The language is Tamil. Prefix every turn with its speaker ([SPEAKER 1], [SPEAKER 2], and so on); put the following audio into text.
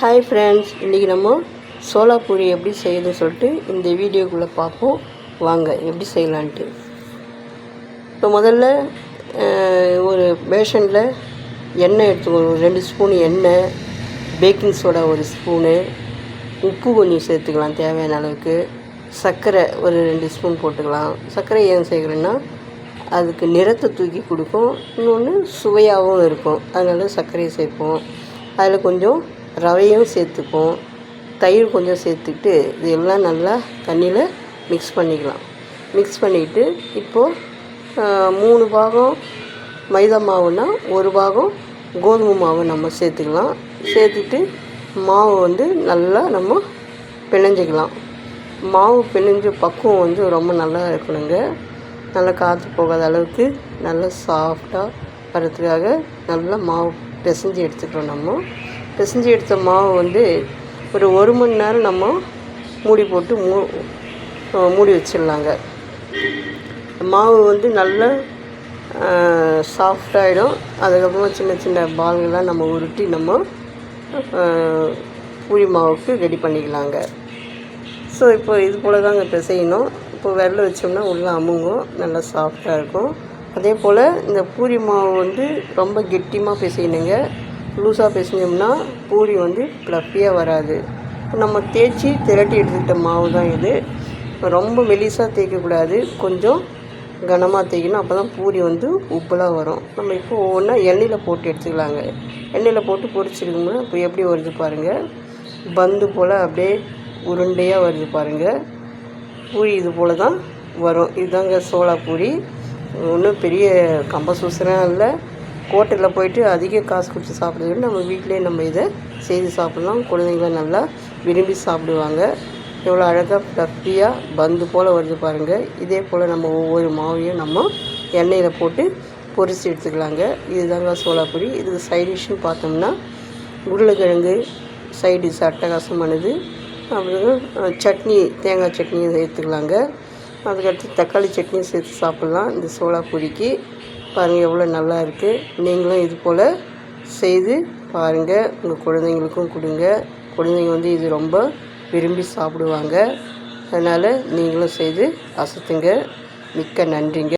[SPEAKER 1] ஹாய் ஃப்ரெண்ட்ஸ் இன்றைக்கி நம்ம சோளா பூரி எப்படி செய்யுதுன்னு சொல்லிட்டு இந்த வீடியோக்குள்ளே பார்ப்போம். வாங்க எப்படி செய்யலான்ட்டு. இப்போ முதல்ல ஒரு பேஷனில் எண்ணெய் எடுத்துக்கோ ஒரு ரெண்டு ஸ்பூன் எண்ணெய் பேக்கிங் சோடா ஒரு ஸ்பூனு உப்பு கொஞ்சம் சேர்த்துக்கலாம் தேவையான அளவுக்கு. சர்க்கரை ஒரு ரெண்டு ஸ்பூன் போட்டுக்கலாம். சர்க்கரை ஏன் சேர்க்குறேன்னா அதுக்கு நிறத்தை தூக்கி கொடுக்கும். இன்னொன்று சுவையாகவும் இருக்கும். அதனால சர்க்கரையை சேர்ப்போம். அதில் கொஞ்சம் ரவையும் சேர்த்துப்போம் தயிர் கொஞ்சம் சேர்த்துக்கிட்டு இது எல்லாம் நல்லா தண்ணியில் மிக்ஸ் பண்ணிக்கலாம். மிக்ஸ் பண்ணிவிட்டு இப்போது மூணு பாகம் மைதா மாவுனா ஒரு பாகம் கோதுமை மாவு நம்ம சேர்த்துக்கலாம். சேர்த்துட்டு மாவு வந்து நல்லா நம்ம பிணைஞ்சிக்கலாம். மாவு பிணைஞ்ச பக்குவம் வந்து ரொம்ப நல்லா இருக்கணுங்க. நல்லா காற்று போகாத அளவுக்கு நல்லா சாஃப்டாக வரதுக்காக நல்லா மாவு பிசைஞ்சு எடுத்துக்கிறோம் நம்ம. பிசைஞ்சு எடுத்த மாவு வந்து ஒரு ஒரு மணி நேரம் நம்ம மூடி போட்டு மூ மூடி வச்சிடலாங்க. மாவு வந்து நல்லா சாஃப்டாகிடும் அதுக்கப்புறமா சின்ன சின்ன பால்கள்லாம் நம்ம உருட்டி நம்ம புளி பூரி மாவுக்கு ரெடி பண்ணிக்கலாங்க. ஸோ இப்போ இது போல் தாங்க பிசையணும். இப்போ விரல வச்சோம்னா உள்ளே அமுங்கும். நல்லா சாஃப்டாக இருக்கும். அதே போல் இந்த பூரி மாவு வந்து ரொம்ப கெட்டியமாக பிசையணுங்க. லூஸாக பிசைஞ்சோம்னா பூரி வந்து ப்ளஃபியாக வராது. நம்ம தேய்ச்சி திரட்டி எடுத்துக்கிட்ட மாவு தான் இது ரொம்ப மெலிசாக தேய்க்கக்கூடாது. கொஞ்சம் கனமாக தேய்க்கணும். அப்போ தான் பூரி வந்து உப்பலாக வரும். நம்ம இப்போ ஒவ்வொன்றா எண்ணெயில் போட்டு எடுத்துக்கலாங்க. எண்ணெயில் போட்டு பொரிச்சிருக்கோம்னா இப்போ எப்படி வருது பாருங்கள் பந்து போல் அப்படியே உருண்டையாக வருது பாருங்கள் பூரி இது போல் தான் வரும். இதுதாங்க சோளா பூரி. ஒன்றும் பெரிய கம்பசூசரம் இல்லை. ஹோட்டலில் போயிட்டு அதிக காசு கொடுத்து சாப்பிட்றத விட நம்ம வீட்டிலே நம்ம இதை செய்து சாப்பிட்லாம். குழந்தைங்கள நல்லா விரும்பி சாப்பிடுவாங்க. எவ்வளோ அழகாக ஃப்ளஃபியாக பந்து போல் வருது பாருங்கள் இதே போல் நம்ம ஒவ்வொரு மாவையும் நம்ம எண்ணெயில் போட்டு பொரித்து எடுத்துக்கலாங்க. இதுதாங்க சோளா இதுக்கு சைடிஷ்னு பார்த்தோம்னா உருளைக்கிழங்கு சைட் டிஷ் அட்டகாசமானது அப்புறம் சட்னி தேங்காய் சட்னியும் சேர்த்துக்கலாங்க. அதுக்கடுத்து தக்காளி சட்னியும் சேர்த்து சாப்பிட்லாம் இந்த சோளா பொடிக்கு பாருங்கள் எவ்வளோ நல்லா இருக்குது நீங்களும் இது போல் செய்து பாருங்கள் உங்கள் குழந்தைங்களுக்கும் கொடுங்க. குழந்தைங்க வந்து இது ரொம்ப விரும்பி சாப்பிடுவாங்க. அதனால் நீங்களும் செய்து அசத்துங்க. மிக்க நன்றிங்க.